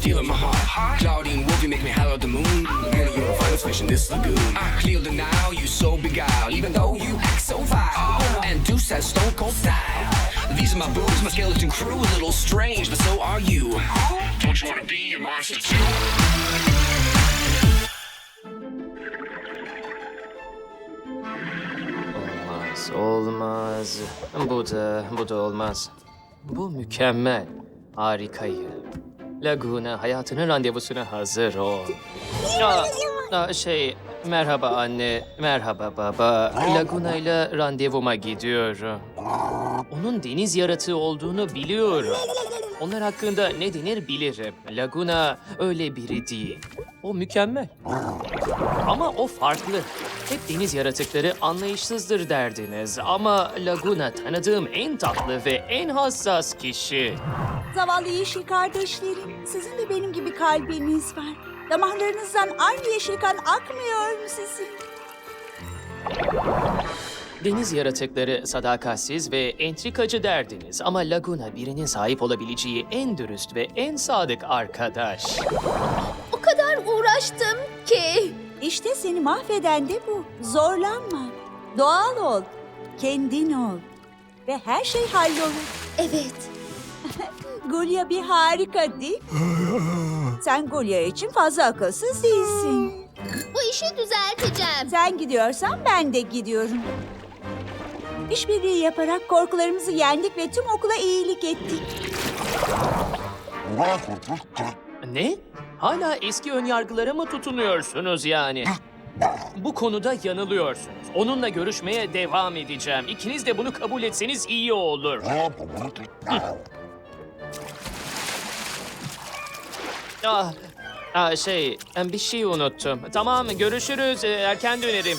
stealing my heart. Claudine Wolfie make me hollow the moon. Girl, you're a final fish in this lagoon. I clear the Nile, you so beguiled, even though you act so vile. And Deuce has stone cold style. These are my boobs, my skeleton crew, a little strange, but so are you. Don't you wanna be a monster too? olmaz, olmaz. Bu da, bu da olmaz. Bu mükemmel, harikayı. Laguna hayatının randevusuna hazır ol. Aa, aa, şey, merhaba anne, merhaba baba. Laguna ile randevuma gidiyorum. Onun deniz yaratığı olduğunu biliyorum. Onlar hakkında ne denir bilirim. Laguna öyle biri değil. O mükemmel. Ama o farklı. Hep deniz yaratıkları anlayışsızdır derdiniz. Ama Laguna tanıdığım en tatlı ve en hassas kişi. Zavallı yeşil kardeşlerim, sizin de benim gibi kalbiniz var. Damarlarınızdan aynı yeşil kan akmıyor mu sizin? Deniz yaratıkları sadakatsiz ve entrikacı derdiniz. Ama Laguna birinin sahip olabileceği en dürüst ve en sadık arkadaş. O kadar uğraştım ki. İşte seni mahveden de bu. Zorlanma. Doğal ol. Kendin ol. Ve her şey hallolur. Evet. Gulya bir harika değil mi? Sen Gulya için fazla akılsız değilsin. Bu işi düzelteceğim. Sen gidiyorsan ben de gidiyorum. İşbirliği yaparak korkularımızı yendik ve tüm okula iyilik ettik. Ne? Hala eski önyargılara mı tutunuyorsunuz yani? Bu konuda yanılıyorsunuz. Onunla görüşmeye devam edeceğim. İkiniz de bunu kabul etseniz iyi olur. Ah, ah şey, bir şey unuttum. Tamam, görüşürüz. Ee, Erken dönerim.